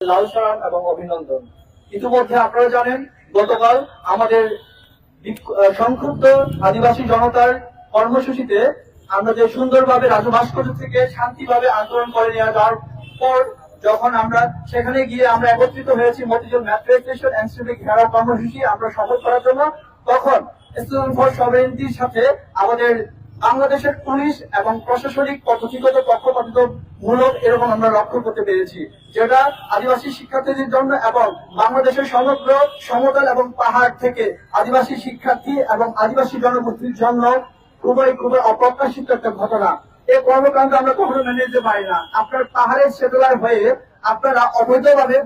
লাল এবং অভিনন্দন। ইতিমধ্যে আপনারা জানেন, গতকাল আমাদের সংক্ষুব্ধ আদিবাসী জনতার কর্মসূচিতে আমরা যে সুন্দরভাবে রাজু থেকে শান্তিভাবে আন্দোলন করে নিয়ে যাওয়ার পর যখন আমরা সেখানে গিয়ে আমরা একত্রিত হয়েছি মতিঝিল মেট্রো স্টেশন এনসিপি ঘেরাও কর্মসূচি আমরা সফল করার জন্য, তখন স্টুডেন্ট ফর সভরেন্টির সাথে আমাদের বাংলাদেশের পুলিশ এবং প্রশাসনিক পদ্ধতিগত পক্ষপাতিত মূলক এরকম আমরা লক্ষ্য করতে পেরেছি, যেটা আদিবাসী শিক্ষার্থীদের জন্য এবং বাংলাদেশের সমগ্র সমতল এবং পাহাড় থেকে আদিবাসী শিক্ষার্থী এবং আদিবাসী জনগোষ্ঠীর জন্য খুবই খুবই অপ্রত্যাশিত একটা ঘটনা। এই কর্মকাণ্ড আমরা কখনো মেনে নিতে পারি না। আপনার পাহাড়ের সেটেলার হয়ে আপনারা অবৈধভাবে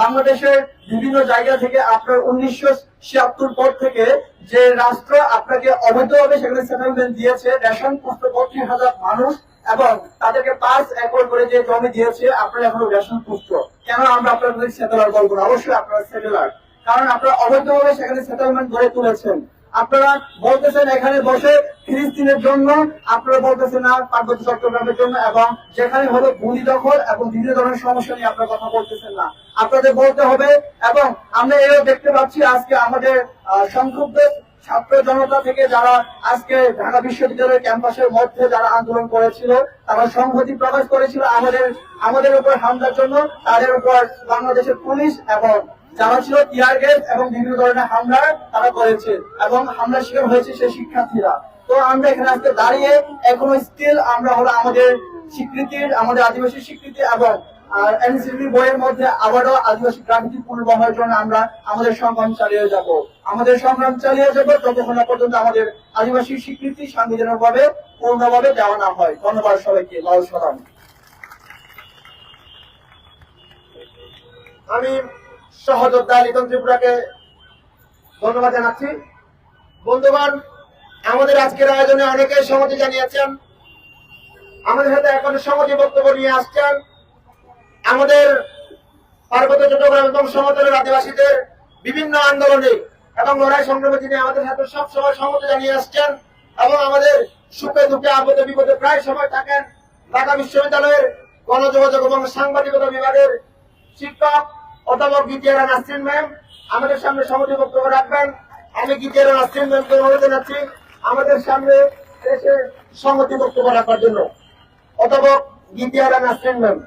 বাংলাদেশের বিভিন্ন জায়গা থেকে আপনার উনিশশো ছিয়াত্তর পর থেকে যে রাষ্ট্র আপনাকে অবৈধভাবে সেখানে সেটেলমেন্ট দিয়েছে, রেশন পুষ্ট পঁচিশ হাজার মানুষ এবং তাদেরকে পাঁচ একর করে যে জমি দিয়েছে, আপনারা এখনও রেশন পুষ্ট কেন আমরা আপনাদের সেটেলার বলব না? অবশ্যই আপনারা সেটেলার কারণ আপনারা অবৈধভাবে সেখানে সেটেলমেন্ট গড়ে তুলেছেন। আপনারা বলতেছেন এখানে বসে ফিলিস্তিনের জন্য, আপনারা বলতেছেন না পার্বত্য চট্টগ্রামের জন্য, এবং যেখানে হলো ভূমি দখল এবং বিভিন্ন ধরনের সমস্যা নিয়ে আপনারা কথা বলতেছেন না। আপনাদের বলতে হবে এবং আমরা এও দেখতে পাচ্ছি আজকে আমাদের সংক্ষুব্ধ ছাত্র জনতা থেকে যারা আজকে ঢাকা বিশ্ববিদ্যালয়ের ক্যাম্পাসের মধ্যে যারা আন্দোলন করেছিল, তারা সংহতি প্রকাশ করেছিল আমাদের আমাদের উপর হামলার জন্য, তাদের উপর বাংলাদেশের পুলিশ এবং যারা ছিল টিয়ার গ্যাস এবং বিভিন্ন ধরনের হামলা তারা করেছে এবং হামলা শিকার হয়েছে সেই শিক্ষার্থীরা। তো আমরা এখানে আজকে দাঁড়িয়ে এখনও স্টিল আমরা হলো আমাদের স্বীকৃতির, আমাদের আদিবাসী স্বীকৃতি এবং এনসিপি বইয়ের মধ্যে আবারও আদিবাসী গ্রাফিতি পুনর্বহারের জন্য আমরা আমাদের সংগ্রাম চালিয়ে যাব। আমাদের সংগ্রাম চালিয়ে যাব যতক্ষণ পর্যন্ত আমাদের আদিবাসী স্বীকৃতি সাংবিধানিক ভাবে পূর্ণভাবে দেওয়া না হয়। ধন্যবাদ সবাইকে। লাল সালাম। আমি সহযোদ্ধা লিটন ত্রিপুরাকে ধন্যবাদ জানাচ্ছি। বন্ধুবান আমাদের আজকের আয়োজনে অনেকে সহমতি জানিয়েছেন। আমাদের সাথে এখন সহমতি বক্তব্য নিয়ে আসছেন আমাদের পার্বত্য চট্টগ্রাম এবং সমতলের আদিবাসীদের বিভিন্ন আন্দোলনে এবং লড়াই সংগ্রামে তিনি আমাদের সাথে সব সময় সহমতি জানিয়ে আসছেন এবং আমাদের সুখে দুঃখে আপদে বিপদে প্রায় সময় থাকেন ঢাকা বিশ্ববিদ্যালয়ের গণযোগাযোগ এবং সাংবাদিকতা বিভাগের শিক্ষক অধ্যাপক গীতিয়ারা নাসরিন ম্যাম। আমাদের সামনে সমাজে বক্তব্য রাখবেন। আমি গীতিয়ারা নাসরিন ম্যামকে অনুরোধ জানাচ্ছি আমাদের সামনে এসে সংহতি বক্তব্য রাখার জন্য। অধ্যাপক গীতিয়ারা নাসরিন ম্যাম।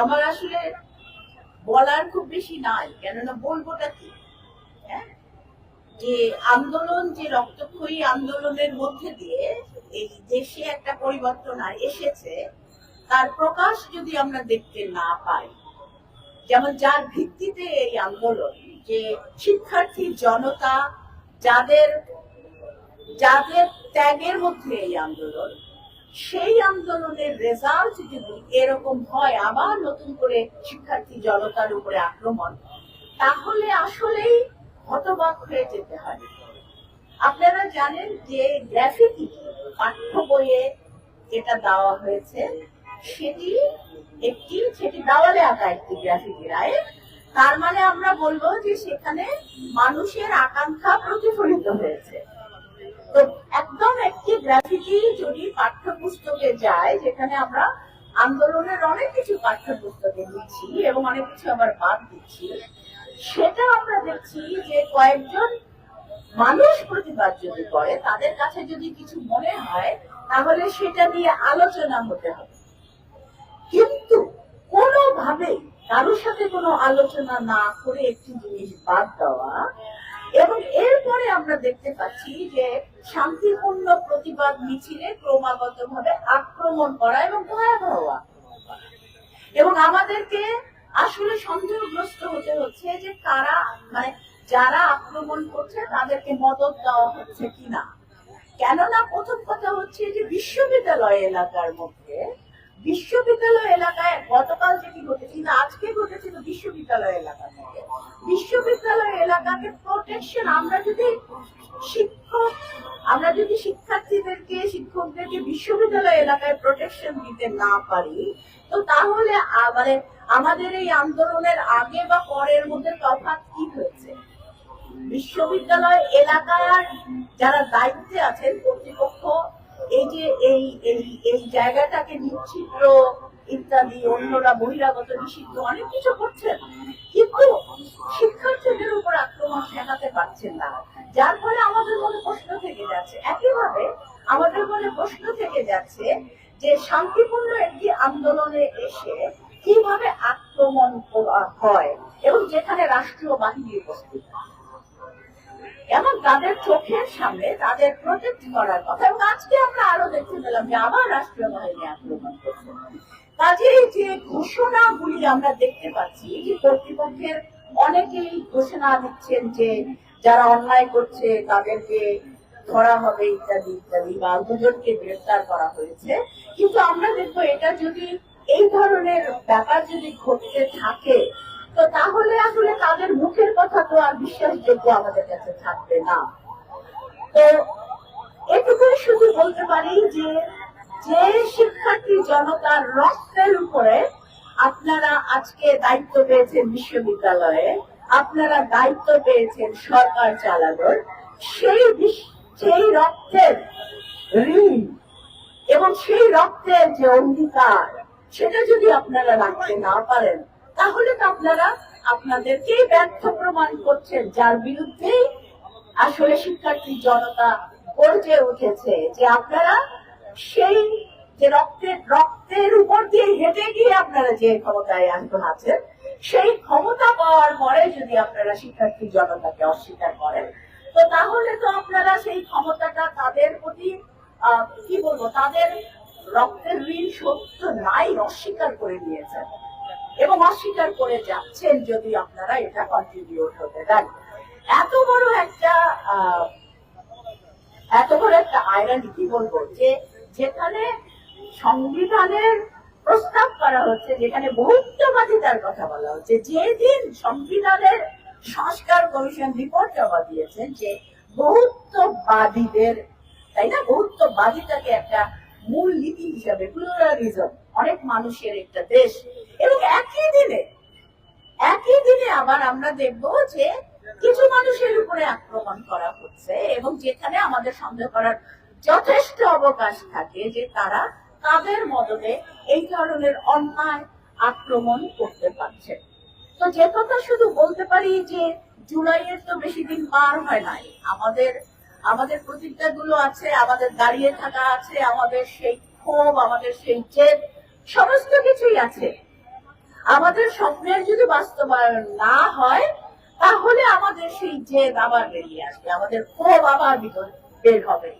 আমার আসলে বলার খুব বেশি নাই, কেননা বলবোটা কি হ্যাঁ? যে আন্দোলন, যে রক্তক্ষয়ী আন্দোলনের মধ্যে দিয়ে এই দেশে একটা পরিবর্তন এসেছে, তার প্রকাশ যদি আমরা দেখতে না পাই, যেমন যার ভিত্তিতে এই আন্দোলন, যে শিক্ষার্থী জনতা যাদের যাদের ত্যাগের মধ্যে এই আন্দোলন সেই আন্দোলনের রেজাল্ট যদি এরকম হয়, আবার নতুন করে শিক্ষার্থী জনতার উপরে আক্রমণ, তাহলে আসলেই হতবাক হয়ে যেতে হয়। আপনারা জানেন যে গ্রাফিতি পাঠ্য বইয়ে যেটা দেওয়া হয়েছে, সেটি একটি, সেটি দেওয়ালে আঁকা একটি গ্রাফিটি রায় তার মানে আমরা বলব যে সেখানে মানুষের আকাঙ্ক্ষা প্রতিফলিত হয়েছে। তো একদম একটি গ্রাফিটি যদি পাঠ্যপুস্তকে যায়, যেখানে আমরা আন্দোলনের অনেক কিছু পাঠ্যপুস্তকে দিচ্ছি এবং অনেক কিছু আবার বাদ দিচ্ছি সেটা আমরা দেখছি যে কয়েকজন মানুষ প্রতিবাদ যদি করে, তাদের কাছে যদি কিছু মনে হয়, তাহলে সেটা নিয়ে আলোচনা হতে হবে। কিন্তু কোনোভাবেই কারোর সাথে কোনো আলোচনা না করে একটি জিনিস বাদ দেওয়া এবং এরপরে আমরা দেখতে পাচ্ছি যে শান্তিপূর্ণ প্রতিবাদ মিছিলে ক্রমাগত ভাবে আক্রমণ করা এবং ভয়াবহ আক্রমণ করা। এবং আমাদেরকে আসলে সন্দেহগ্রস্ত হতে হচ্ছে যে কারা মানে যারা আক্রমণ করছে, তাদেরকে মদত দেওয়া হচ্ছে কিনা কেননা প্রথম কথা হচ্ছে যে বিশ্ববিদ্যালয় এলাকার মধ্যে বিশ্ববিদ্যালয় এলাকায় গতকাল যেটি ঘটেছিল আজকে ঘটেছিল বিশ্ববিদ্যালয় এলাকা মধ্যে। বিশ্ববিদ্যালয় এলাকাকে প্রোটেকশন আমরা যদি শিক্ষক, আমরা যদি শিক্ষার্থীদেরকে, শিক্ষকদেরকে বিশ্ববিদ্যালয় এলাকায় প্রোটেকশন দিতে না পারি, তো তাহলে মানে আমাদের এই আন্দোলনের আগে বা পরের মধ্যে তফাৎ কি হয়েছে? বিশ্ববিদ্যালয় এলাকার যারা দায়িত্বে আছেন কর্তৃপক্ষ এই যে এই এই এই জায়গাটাকে নিচ্ছিদ্র ইত্যাদি, অন্যরা বহিরাগত নিষিদ্ধ, অনেক কিছু করছেন। কিন্তু শিক্ষার্থীদের উপর আক্রমণ ঠেকাতে পারছেন না। যার ফলে আমাদের মনে প্রশ্ন থেকে যাচ্ছে। একইভাবে আমাদের মনে প্রশ্ন থেকে যাচ্ছে যে শান্তিপূর্ণ একটি আন্দোলনে এসে কীভাবে আক্রমণ করা হয় এবং যেখানে রাষ্ট্রীয় বাহিনী উপস্থিত। এবং তাদের চোখের সামনে তাদের প্রোটেক্ট করার কথা। এবং আজকে আমরা আরও দেখতে পেলাম যে আবার রাষ্ট্রীয় বাহিনী আক্রমণ করছে। কাজেই যে ঘোষণাগুলি আমরা দেখতে পাচ্ছি যে কর্তৃপক্ষের অনেকেই ঘোষণা দিচ্ছেন যে যারা অন্যায় করছে তাদেরকে ধরা হবে ইত্যাদি ইত্যাদি, বা দুজনকে গ্রেফতার করা হয়েছে। কিন্তু আমরা দেখব এটা যদি এই ধরনের ব্যাপার যদি ঘটতে থাকে তো তাহলে আসলে তাদের মুখের কথা তো আর বিশ্বাসযোগ্য আমাদের কাছে থাকবে না। তো এটুকুই শুধু বলতে পারি যে যে শিক্ষার্থী জনতার রক্তের উপরে আপনারা আজকে দায়িত্ব পেয়েছেন বিশ্ববিদ্যালয়ে, আপনারা দায়িত্ব পেয়েছেন সরকার চালানোর, সেই সেই রক্তের ঋণ এবং সেই রক্তের যে অঙ্গীকার, সেটা যদি আপনারা রাখতে না পারেন তাহলে তো আপনারা আপনাদেরকেই ব্যর্থ প্রমাণ করছেন, যার বিরুদ্ধেই আসলে শিক্ষার্থী জনতা গর্জে উঠেছে যে আপনারা সেই যে রক্তের রক্তের উপর দিয়ে হেঁটে গিয়ে আপনারা যে ক্ষমতায় এখন আছেন, সেই ক্ষমতা পাওয়ার পরে যদি আপনারা শিক্ষার্থী জনতাকে অস্বীকার করেন, তো তাহলে তো আপনারা সেই ক্ষমতাটা তাদের প্রতি কি বলব, তাদের রক্তের ঋণ সত্য নাই, অস্বীকার করে দিয়েছেন। এবং অস্বীকার করে যাচ্ছেন যদি আপনারা এটা কন্ট্রিবিউট হতে দেন এত বড় একটা এত বড় একটা আয়রানি কি বলব যে যেখানে সংবিধানের প্রস্তাব করা হচ্ছে, যেখানে বহুত্ববাদিতার কথা বলা হচ্ছে, যেদিন সংবিধানের সংস্কার কমিশন রিপোর্ট জমা দিয়েছেন যে বহুত্ববাদীদের, তাই না? বহুত্ববাদিতাকে একটা মূল নীতি হিসাবে প্লুরালিজম অনেক মানুষের একটা দেশ। এবং একই দিনে একই দিনে আবার আমরা দেখব যে কিছু মানুষের উপরে আক্রমণ করা হচ্ছে এবং যেখানে আমাদের সন্দেহ করার যথেষ্ট অবকাশ থাকে যে তারা তাদের মদতে এই ধরনের অন্যায় আক্রমণ করতে পারছে। তো যে কথা শুধু বলতে পারি যে জুলাইয়ের তো বেশি দিন পার হয় নাই। আমাদের আমাদের প্রতিজ্ঞাগুলো আছে, আমাদের দাঁড়িয়ে থাকা আছে, আমাদের সেই ক্ষোভ, আমাদের সেই জেদ সমস্ত কিছুই আছে। আমাদের স্বপ্নের যদি বাস্তবায়ন না হয়, তাহলে আমাদের সেই জেদ আবার বেরিয়ে আসবে, আমাদের ক্ষোভ আবার বের হবে।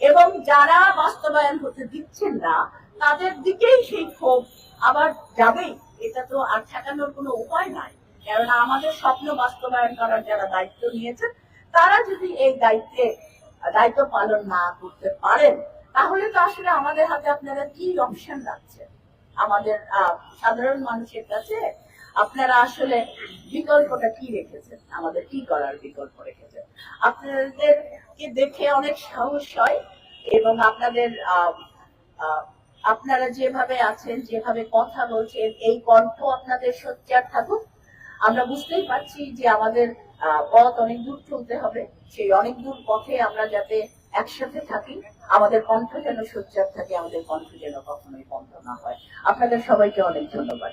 এবং যারা বাস্তবায়ন হতে দিচ্ছেন না, তাদের দিকেই সেই ক্ষোভ আবার যাবেই এটা তো আর ঠেকানোর কোনো উপায় নাই। কেননা আমাদের স্বপ্ন বাস্তবায়ন করার যারা দায়িত্ব নিয়েছেন, তারা যদি এই দায়িত্বে, দায়িত্ব পালন না করতে পারেন, তাহলে তো আসলে আমাদের হাতে আপনারা কি অপশন রাখছেন? আমাদের সাধারণ মানুষের কাছে আপনারা আসলে বিকল্পটা কি রেখেছেন? আমাদের কি করার বিকল্প রেখেছেন? আপনাদেরকে দেখে অনেক সাহস হয় এবং আপনাদের আপনারা যেভাবে আছেন, যেভাবে কথা বলছেন, এই কণ্ঠ আপনাদের সোচ্চার থাকুক। আমরা বুঝতেই পারছি যে আমাদের পথ অনেক দূর চলতে হবে। সেই অনেক দূর পথে আমরা যাতে একসাথে থাকি। আমাদের কণ্ঠ যেন সোচ্চার থাকে, আমাদের কণ্ঠ যেন কখনোই বন্ধ না হয়। আপনাদের সবাইকে অনেক ধন্যবাদ।